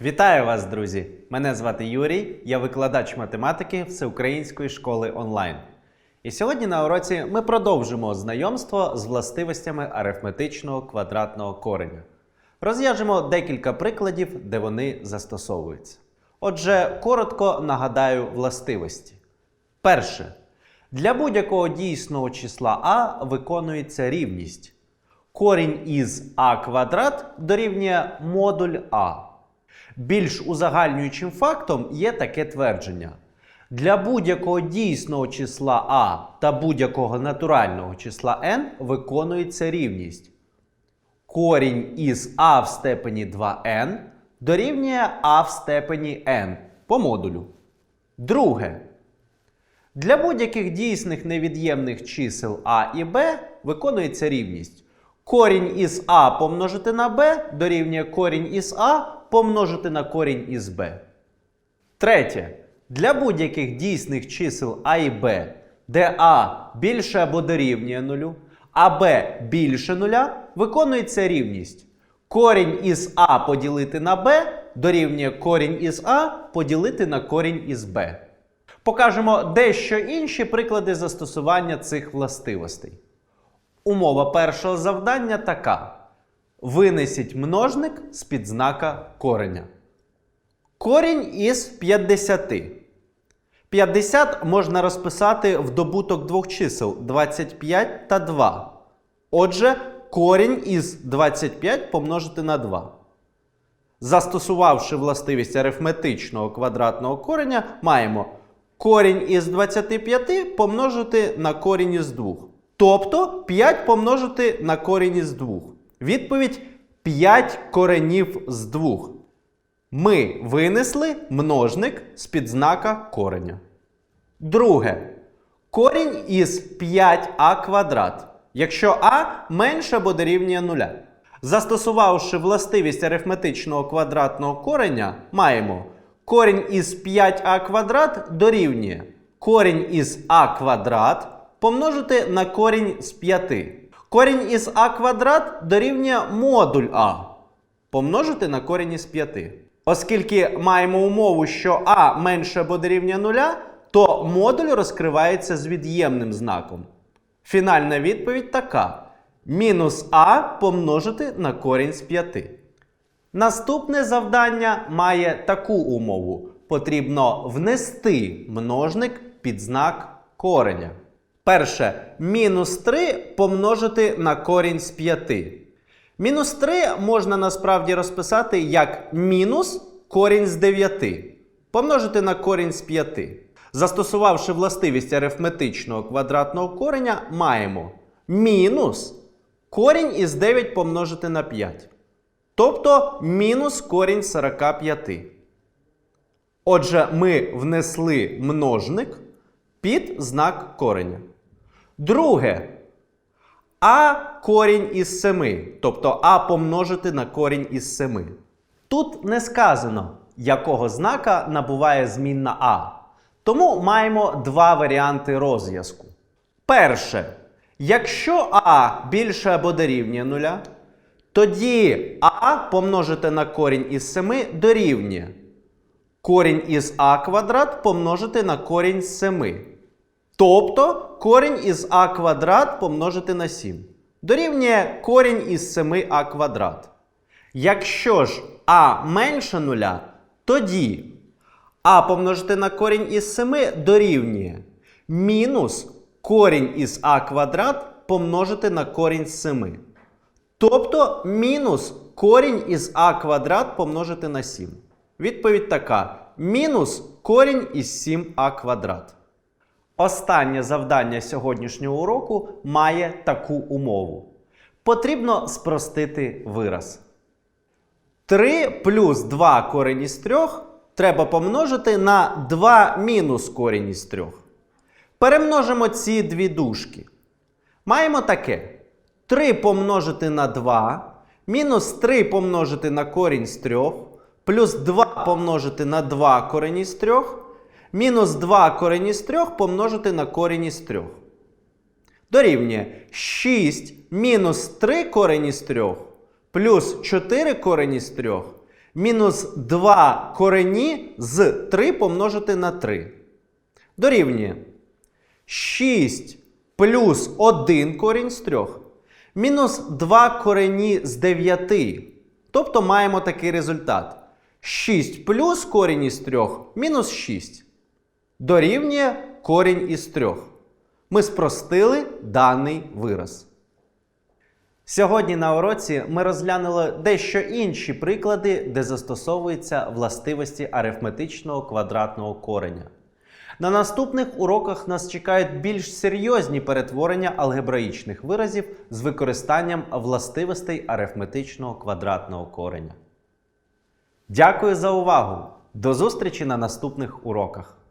Вітаю вас, друзі! Мене звати Юрій, я викладач математики Всеукраїнської школи онлайн. І сьогодні на уроці ми продовжимо знайомство з властивостями арифметичного квадратного кореня. Розв'яжемо декілька прикладів, де вони застосовуються. Отже, коротко нагадаю властивості. Перше. Для будь-якого дійсного числа а виконується рівність. Корінь із а квадрат дорівнює модуль а. Більш узагальнюючим фактом є таке твердження. Для будь-якого дійсного числа а та будь-якого натурального числа n виконується рівність. Корінь із а в степені 2n дорівнює а в степені n по модулю. Друге. Для будь-яких дійсних невід'ємних чисел а і b виконується рівність. Корінь із а помножити на b дорівнює корінь із а помножити на корінь із b. Третє. Для будь-яких дійсних чисел а і b, де а більше або дорівнює нулю, а b більше нуля, виконується рівність. Корінь із а поділити на b дорівнює корінь із а поділити на корінь із b. Покажемо дещо інші приклади застосування цих властивостей. Умова першого завдання така: винесіть множник з під знака кореня. Корінь із 50. 50 можна розписати в добуток двох чисел 25 та 2. Отже, корінь із 25 помножити на 2. Застосувавши властивість арифметичного квадратного кореня, маємо корінь із 25 помножити на корінь із 2. Тобто 5 помножити на корінь із 2. Відповідь 5 коренів з 2. Ми винесли множник з під знака кореня. Друге. Корінь із 5а квадрат. Якщо а менше або дорівнює 0. Застосувавши властивість арифметичного квадратного кореня, маємо корінь із 5а квадрат дорівнює корінь із а квадрат помножити на корінь з 5. Корінь із а квадрат дорівнює модуль а помножити на корінь із 5. Оскільки маємо умову, що а менше або дорівнює 0, то модуль розкривається з від'ємним знаком. Фінальна відповідь така: мінус а помножити на корінь з 5. Наступне завдання має таку умову. Потрібно внести множник під знак кореня. Перше, мінус 3 помножити на корінь з 5. Мінус 3 можна насправді розписати як мінус корінь з 9. Помножити на корінь з 5. Застосувавши властивість арифметичного квадратного кореня, маємо мінус корінь із 9 помножити на 5. Тобто мінус корінь 45. Отже, ми внесли множник під знак кореня. Друге. А корінь із 7. Тобто А помножити на корінь із 7. Тут не сказано, якого знака набуває змінна А. Тому маємо два варіанти розв'язку. Перше. Якщо А більше або дорівнює 0, тоді А помножити на корінь із 7 дорівнює. Корінь із А квадрат помножити на корінь з 7. Тобто корінь із а квадрат помножити на 7. Дорівнює корінь із 7а квадрат. Якщо ж а менше нуля, тоді а помножити на корінь із 7 дорівнює мінус корінь із а квадрат помножити на корінь з 7. Тобто мінус корінь із а квадрат помножити на 7. Відповідь така: мінус корінь із 7а квадрат. Останнє завдання сьогоднішнього уроку має таку умову. Потрібно спростити вираз. 3 плюс 2 корінь із 3 треба помножити на 2 мінус корінь із 3. Перемножимо ці дві дужки. Маємо таке: 3 помножити на 2, мінус 3 помножити на корінь з 3, плюс 2 помножити на 2 корінь із 3, мінус 2 корінь із 3 помножити на корінь із 3. Дорівнює 6 мінус 3 корінь із 3 плюс 4 корінь із 3 мінус 2 корені з 3 помножити на 3. Дорівнює 6 плюс 1 корінь з 3. Мінус 2 корені з 9. Тобто маємо такий результат. 6 плюс корінь із 3 мінус 6. Дорівнює корінь із 3. Ми спростили даний вираз. Сьогодні на уроці ми розглянули дещо інші приклади, де застосовуються властивості арифметичного квадратного кореня. На наступних уроках нас чекають більш серйозні перетворення алгебраїчних виразів з використанням властивостей арифметичного квадратного кореня. Дякую за увагу! До зустрічі на наступних уроках!